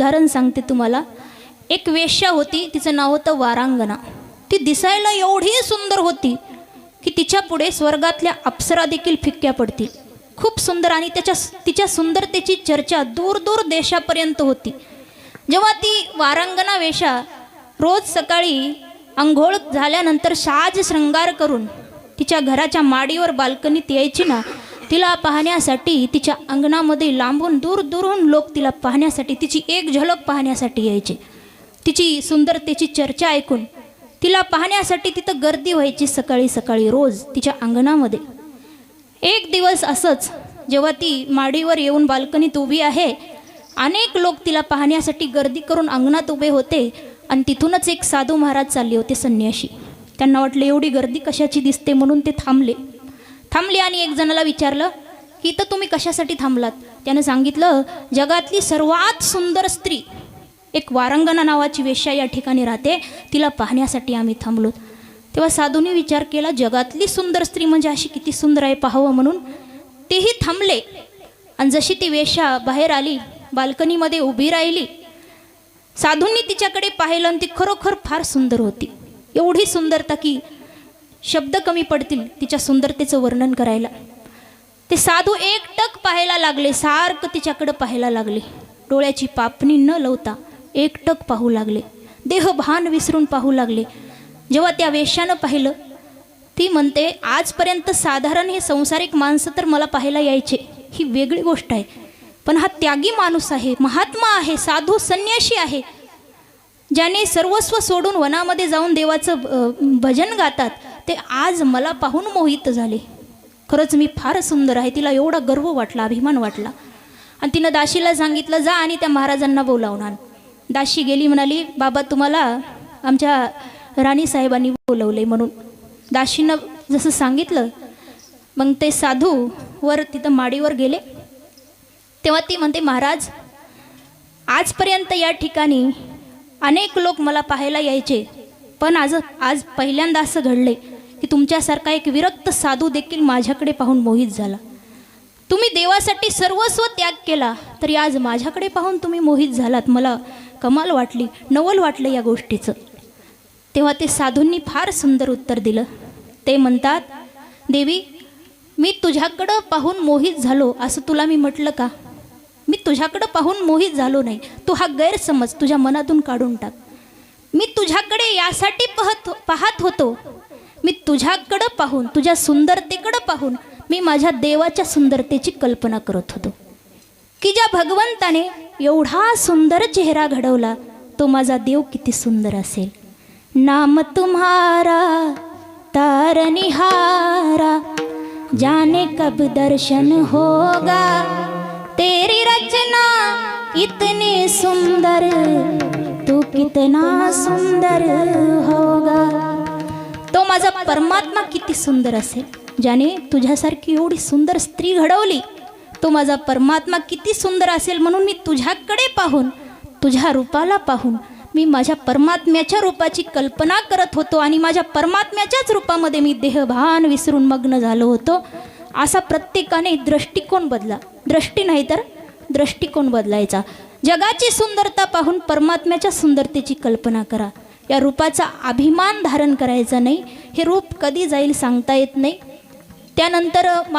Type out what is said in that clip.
उदाहरण सांगते तुम्हाला. एक वेश्या होती तिचं नाव होतं वारांगना ती दिसायला एवढी सुंदर होती की तिच्या पुढे स्वर्गातल्या अप्सरा देखील फिक्क्या पडतील. खूप सुंदर आणि त्याच्या तिच्या सुंदरतेची चर्चा दूर दूर देशापर्यंत होती. जेव्हा ती वारांगना वेशा रोज सकाळी आंघोळ झाल्यानंतर साज शृंगार करून तिच्या घराच्या माडीवर बाल्कनीत यायची ना तिला पाहण्यासाठी तिच्या अंगणामध्ये लांबून दूर दूरहून लोक तिला पाहण्यासाठी तिची एक झलक पाहण्यासाठी यायचे. तिची सुंदरतेची चर्चा ऐकून तिला पाहण्यासाठी तिथं गर्दी व्हायची सकाळी सकाळी रोज तिच्या अंगणामध्ये. एक दिवस असंच जेव्हा ती माडीवर येऊन बाल्कनीत उभी आहे अनेक लोक तिला पाहण्यासाठी गर्दी करून अंगणात उभे होते आणि तिथूनच एक साधू महाराज चालले होते संन्याशी. त्यांना वाटले एवढी गर्दी कशाची दिसते म्हणून ते थांबले. थांबली आणि एक जणाला विचारलं की तर तुम्ही कशासाठी थांबलात? त्यानं सांगितलं जगातली सर्वात सुंदर स्त्री एक वारंगना नावाची वेश्या या ठिकाणी राहते. तिला पाहण्यासाठी आम्ही थांबलो तेव्हा साधूंनी विचार केला जगातली सुंदर स्त्री म्हणजे अशी किती सुंदर आहे पाहावं म्हणून. तेही थांबले. आणि जशी ती वेश्या बाहेर आली बाल्कनीमध्ये उभी राहिली साधूंनी तिच्याकडे पाहिलं आणि ती खरोखर फार सुंदर होती. एवढी सुंदरता की शब्द कमी पडतील तिच्या सुंदरतेचं वर्णन करायला. ते साधू एकटक पाहायला लागले सारखं तिच्याकडं पाहायला लागले. डोळ्याची पापणी न लवता एकटक पाहू लागले. देहभान विसरून पाहू लागले. जेव्हा त्या वेश्यानं पाहिलं ती म्हणते आजपर्यंत साधारण हे संसारिक माणसं तर मला पाहायला यायचे. ही वेगळी गोष्ट आहे. पण हा त्यागी माणूस आहे महात्मा आहे साधू संन्याशी आहे. ज्याने सर्वस्व सोडून वनामध्ये जाऊन देवाचं भजन गातात ते आज मला पाहून मोहित झाले. खरंच मी फार सुंदर आहे तिला एवढा गर्व वाटला अभिमान वाटला. आणि तिनं दाशीला सांगितलं जा आणि त्या महाराजांना बोलावून आण. दाशी गेली म्हणाली बाबा तुम्हाला आमच्या राणी साहेबांनी बोलवले म्हणून. दाशीनं जसं सांगितलं मग ते साधू वर तिथं माडीवर गेले. तेव्हा ती म्हणते महाराज आजपर्यंत या ठिकाणी अनेक लोक मला पाहायला यायचे पण आज आज पहिल्यांदा असं घडले की तुमच्यासारखा एक विरक्त साधू देखील माझ्याकडे पाहून मोहित झाला. तुम्ही देवासाठी सर्वस्व त्याग केला तरी आज माझ्याकडे पाहून तुम्ही मोहित झालात. मला कमाल वाटली नवल वाटलं या गोष्टीचं. तेव्हा ते साधूंनी फार सुंदर उत्तर दिलं. ते म्हणतात देवी मी तुझ्याकडं पाहून मोहित झालो असं तुला मी म्हटलं का? मी तुझ्याकडं पाहून मोहित झालो नाही. तू हा गैरसमज तुझ्या मनातून काढून टाक. मी तुझ्याकडे यासाठी पाहत पाहत होतो. मी तुझ्याकडं पाहून तुझ्या सुंदरतेकडं पाहून मी माझ्या देवाच्या सुंदरतेची कल्पना करत होतो. की ज्या भगवंताने एवढा सुंदर चेहरा घडवला तो माझा देव किती सुंदर असेल. नाम तुम्हारा तारनिहारा जाने कब दर्शन होगा तेरी रचना इतनी सुंदर तू कितना सुंदर होगा. माझा परमात्मा किती सुंदर असेल. ज्याने तुझ्यासारखी एवढी सुंदर स्त्री घडवली तो माझा परमात्मा किती सुंदर असेल म्हणून मी तुझ्याकडे पाहून तुझ्या रूपाला पाहून मी माझ्या परमात्म्याच्या रूपाची कल्पना करत होतो आणि माझ्या परमात्म्याच्याच रूपामध्ये मी देहभान विसरून मग्न झालो होतो. असा प्रत्येकाने दृष्टिकोन बदला. दृष्टी नाही तर दृष्टिकोन बदलायचा. जगाची सुंदरता पाहून परमात्म्याच्या सुंदरतेची कल्पना करा. या रूपाचा अभिमान धारण करायचा नाही. हे रूप कधी जाईल सांगता येत नाही. त्यानंतर मा-